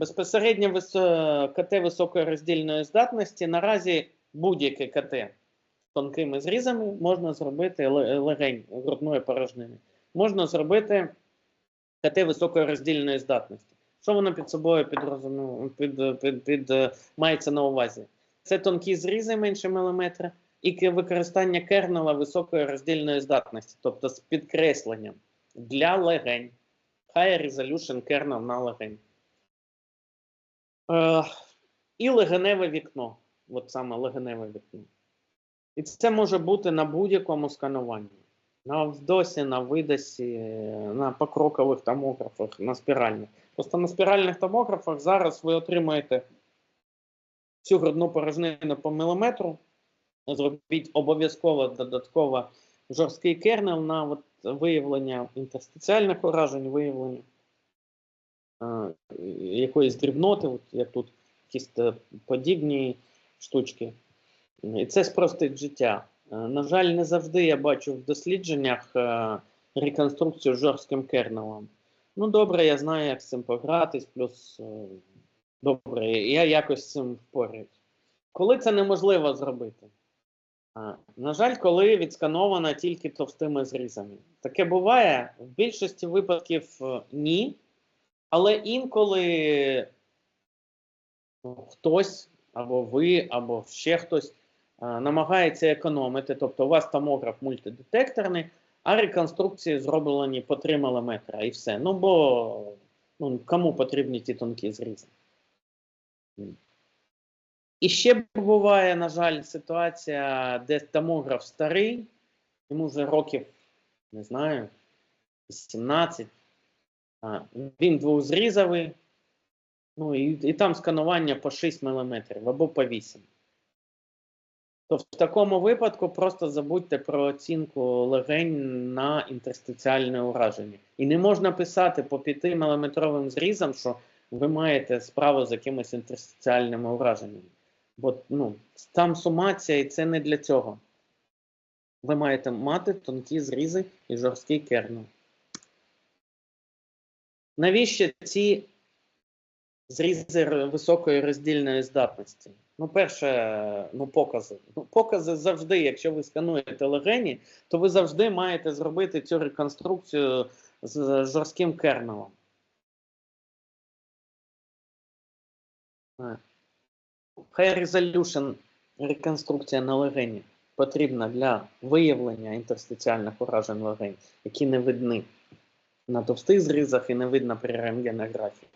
Безпосередньо вис- КТ високої роздільної здатності наразі будь-яке КТ з тонкими зрізами можна зробити легень грудної порожнини. Можна зробити КТ високої роздільної здатності. Що воно під собою підрозумів, під, під, під, е, мається на увазі? Це тонкі зрізи менше міліметра і використання кернела високої роздільної здатності, тобто з підкресленням для легень. High Resolution kernel на легень. Е, і легеневе вікно. От саме легеневе вікно. І це може бути на будь-якому скануванні. На вдосі, на видосі, на покрокових томографах, на спіральних. Просто на спіральних томографах зараз ви отримаєте всю грудну порожнину по міліметру. Зробіть обов'язково додатково жорсткий кернел на от виявлення інтерстиціальних уражень, виявлення якоїсь дрібноти, от як тут якісь е, подібні штучки. І це спростить життя. Е, На жаль, не завжди я бачу в дослідженнях е, реконструкцію жорстким кернелом. Ну, добре, я знаю, як з цим погратись, плюс добре, я якось з цим впораюсь. Коли це неможливо зробити? На жаль, коли відскановано тільки товстими зрізами. Таке буває, в більшості випадків ні. Але інколи хтось, або ви, або ще хтось намагається економити. Тобто у вас томограф мультидетекторний, а реконструкції зроблені по 3 мм і все. Ну бо ну, кому потрібні ті тонкі зрізи? І ще буває, на жаль, ситуація, де томограф старий, йому вже років, не знаю, 17. Він двозрізовий, ну і, і там сканування по 6 мм або по 8. То в такому випадку просто забудьте про оцінку легень на інтерстиціальне ураження. І не можна писати по 5 мм зрізам, що ви маєте справу з якимось інтерстиціальними ураженнями. Бо ну, там сумація, і це не для цього. Ви маєте мати тонкі зрізи і жорсткий кернел. Навіщо ці зрізи високої роздільної здатності? Ну, перше, ну, покази. Ну, покази завжди, якщо ви скануєте легені, то ви завжди маєте зробити цю реконструкцію з жорстким кернелом. Е. High Resolution реконструкція на легені потрібна для виявлення інтерстиціальних уражень легень, які не видні на товстих зрізах і не видно при рентгенографії.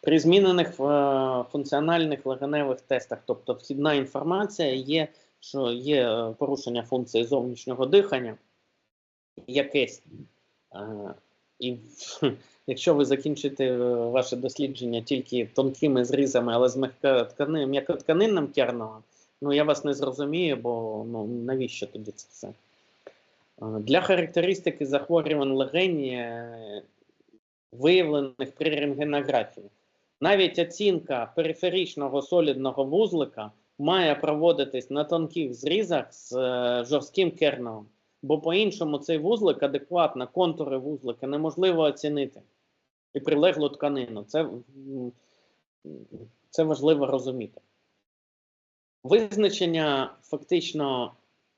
При змінених е, функціональних легеневих тестах, тобто вхідна інформація, є, що є е, порушення функції зовнішнього дихання, якесь. Е, і якщо ви закінчите ваше дослідження тільки тонкими зрізами, але з м'якоткани- м'якотканинним кернелом, ну я вас не зрозумію, бо ну, навіщо тоді це все? Для характеристики захворювань легень, е, виявлених при рентгенографії, навіть оцінка периферичного солідного вузлика має проводитись на тонких зрізах з е, жорстким кернелом, бо по-іншому цей вузлик адекватно, контури вузлика неможливо оцінити і прилеглу тканину. Це, це важливо розуміти. Визначення фактично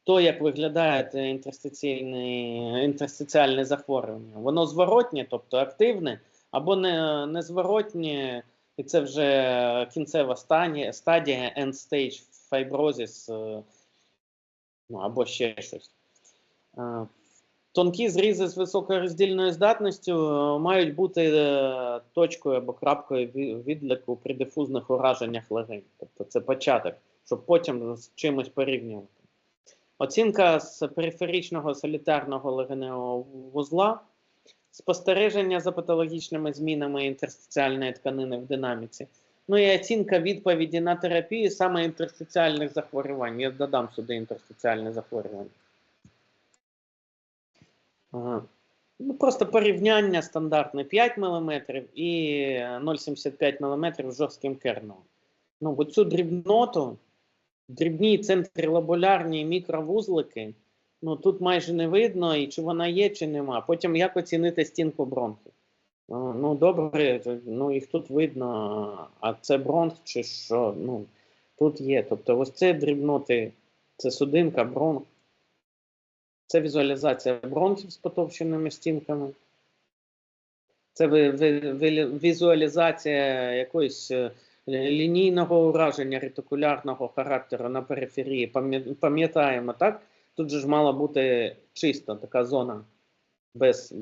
то, як виглядає те інтерстиціальне захворювання, воно зворотнє, тобто активне, або не, незворотнє, і це вже кінцева стадія, стадія end stage fibrosis, е, ну, або ще щось. Е, Тонкі зрізи з високою роздільною здатністю е, мають бути точкою або крапкою відліку при дифузних ураженнях легень. Тобто це початок, щоб потім з чимось порівнювати. Оцінка з периферичного солітарного легеневого вузла, спостереження за патологічними змінами інтерстиціальної тканини в динаміці. Ну і оцінка відповіді на терапію саме інтерстиціальних захворювань. Я додам сюди інтерстиціальне захворювання. Ага. Ну, просто порівняння стандартне 5 мм і 0,75 мм жорстким кернелом. Ну, бо цю дрібноту, дрібні центрилобулярні мікровузлики, ну тут майже не видно, і чи вона є, чи нема. Потім як оцінити стінку бронхів. Ну, добре, ну їх тут видно, а це бронх чи що? Ну, тут є. Тобто, ось це дрібноти, це судинка, бронх. Це візуалізація бронхів з потовщеними стінками. Це візуалізація якоїсь е, лінійного ураження ретикулярного характеру на периферії. Пам'ятаємо, так? Тут же ж мала бути чиста така зона без,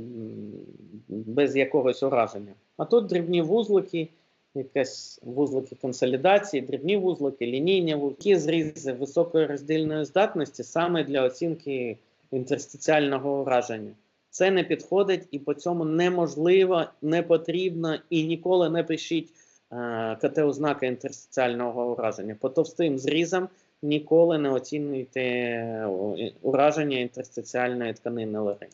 без якогось ураження. А тут дрібні вузлики, якась вузлики консолідації, дрібні вузлики, лінійні вузлики, зрізи високої роздільної здатності саме для оцінки інтерстиціального ураження. Це не підходить і по цьому неможливо, не потрібно і ніколи не пишіть е, КТ-ознаки інтерстиціального ураження. По товстим зрізам ніколи не оцінюйте ураження інтерстиціальної тканини легень.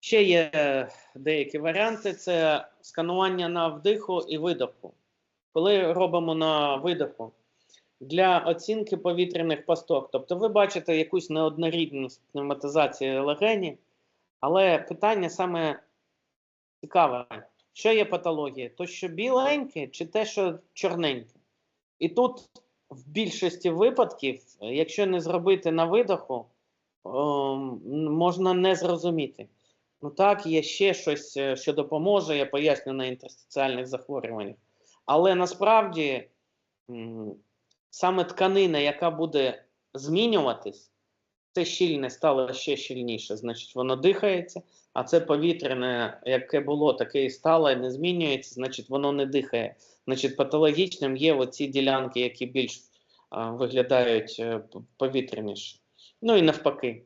Ще є деякі варіанти: це сканування на вдиху і видоху. Коли робимо на видоху для оцінки повітряних пасток, тобто ви бачите якусь неоднорідність пневматизації легені, але питання саме цікаве, що є патологія? То, що біленьке, чи те, що чорненьке? І тут в більшості випадків, якщо не зробити на видоху, о, можна не зрозуміти. Ну так, є ще щось, е, що допоможе, я поясню на інтерстиціальних захворюваннях. Але насправді саме тканина, яка буде змінюватись, це щільне стало ще щільніше, значить, воно дихається, а це повітряне, яке було, таке і стало, і не змінюється, значить, воно не дихає. Значить, патологічним є оці ділянки, які більш а, виглядають е, повітряніше. Ну і навпаки.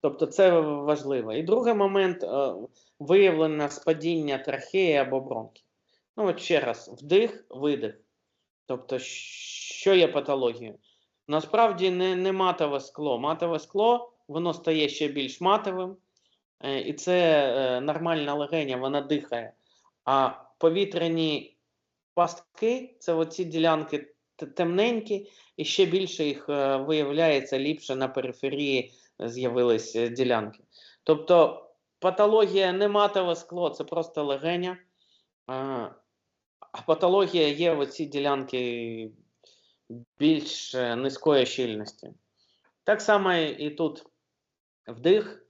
Тобто це важливо. І другий момент е, виявлення спадіння трахеї або бронхів. Ну, от ще раз, вдих, видих. Тобто, що є патологією? Насправді не, не матове скло. Матове скло воно стає ще більш матовим, е, і це е, нормальна легеня, вона дихає. А повітряні пастки це оці ділянки темненькі, і ще більше їх е, виявляється ліпше на периферії з'явились ділянки. Тобто патологія не матове скло, це просто легеня. А патологія є в ці ділянки більш е, низької щільності. Так само і тут вдих,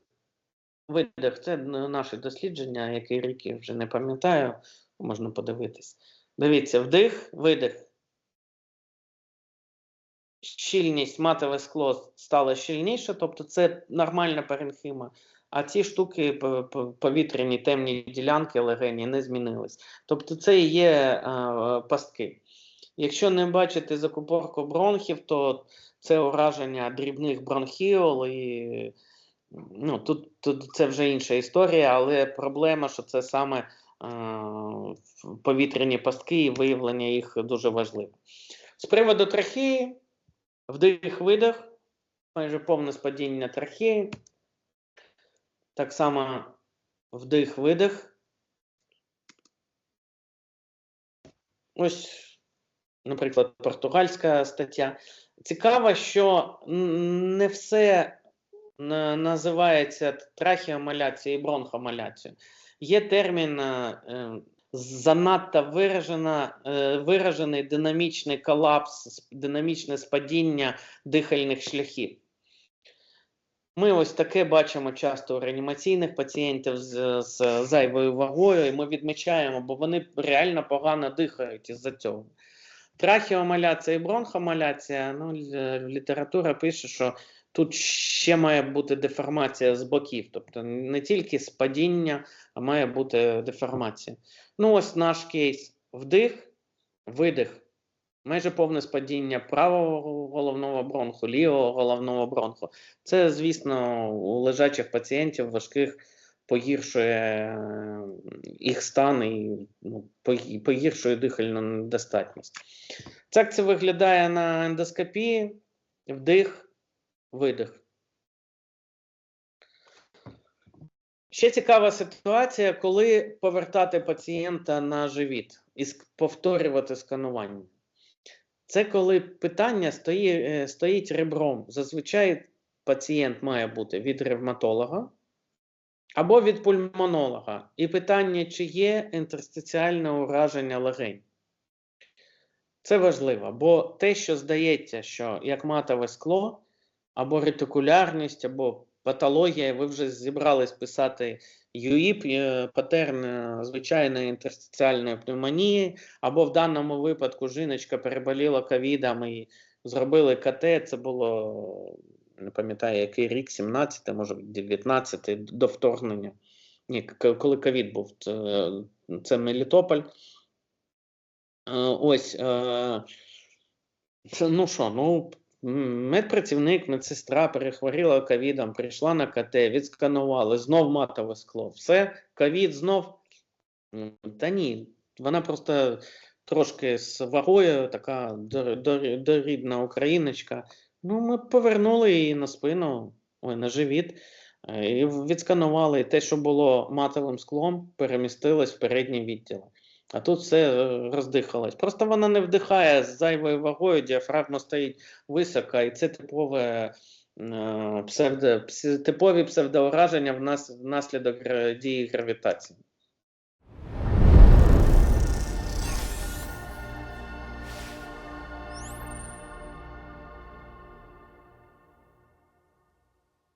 видих. Це наше дослідження, який рік я вже не пам'ятаю, можна подивитись. Дивіться, вдих, видих. Щільність матове скло стало щільніше, тобто це нормальна паренхима. А ці штуки повітряні темні ділянки легені не змінились. Тобто це і є е, пастки. Якщо не бачити закупорку бронхів, то це ураження дрібних бронхіол і ну, тут, тут це вже інша історія, але проблема, що це саме е, повітряні пастки і виявлення їх дуже важливо. З приводу трахеї, вдих-видих, майже повне спадіння трахеї. Так само вдих-видих. Ось, наприклад, португальська стаття. Цікаво, що не все називається трахеомаляція і бронхомаляція. Є термін е, занадто виражена, е, виражений динамічний колапс, динамічне спадіння дихальних шляхів. Ми ось таке бачимо часто у реанімаційних пацієнтів з, з зайвою вагою, і ми відмічаємо, бо вони реально погано дихають із-за цього. Трахеомаляція і бронхомаляція, ну, література пише, що тут ще має бути деформація з боків, тобто не тільки спадіння, а має бути деформація. Ну, ось наш кейс: вдих, видих. Майже повне спадіння правого головного бронху, лівого головного бронху. Це, звісно, у лежачих пацієнтів важких погіршує е, їх стан і ну, погіршує дихальну недостатність. Так це виглядає на ендоскопії. Вдих, видих. Ще цікава ситуація, коли повертати пацієнта на живіт і повторювати сканування. Це коли питання стоїть, е, стоїть ребром. Зазвичай пацієнт має бути від ревматолога, або від пульмонолога. І питання, чи є інтерстиціальне ураження легень. Це важливо, бо те, що здається, що як матове скло, або ретикулярність, або патологія, ви вже зібрались писати ЮІП, е, патерн е, звичайної інтерстиціальної пневмонії, або в даному випадку жіночка переболіла ковідом і зробили КТ, це було, не пам'ятаю, який рік, 17, може 19 до вторгнення. Ні, коли ковід був, це, це Мелітополь. Е, Ось, е, ну що, ну, медпрацівник, медсестра перехворіла ковідом, прийшла на КТ, відсканували, знов матове скло. Все, ковід знов. Та ні, вона просто трошки з вагою, така дор- дор- дорідна україночка. Ну, ми повернули її на спину, ой, на живіт. е, І відсканували те, що було матовим склом, перемістилось в переднє відділ. А тут все е, роздихалось. Просто вона не вдихає з зайвою вагою, діафрагма стоїть високо, і це типове е, псевдо, пс- типові псевдоураження внаслідок дії гравітації.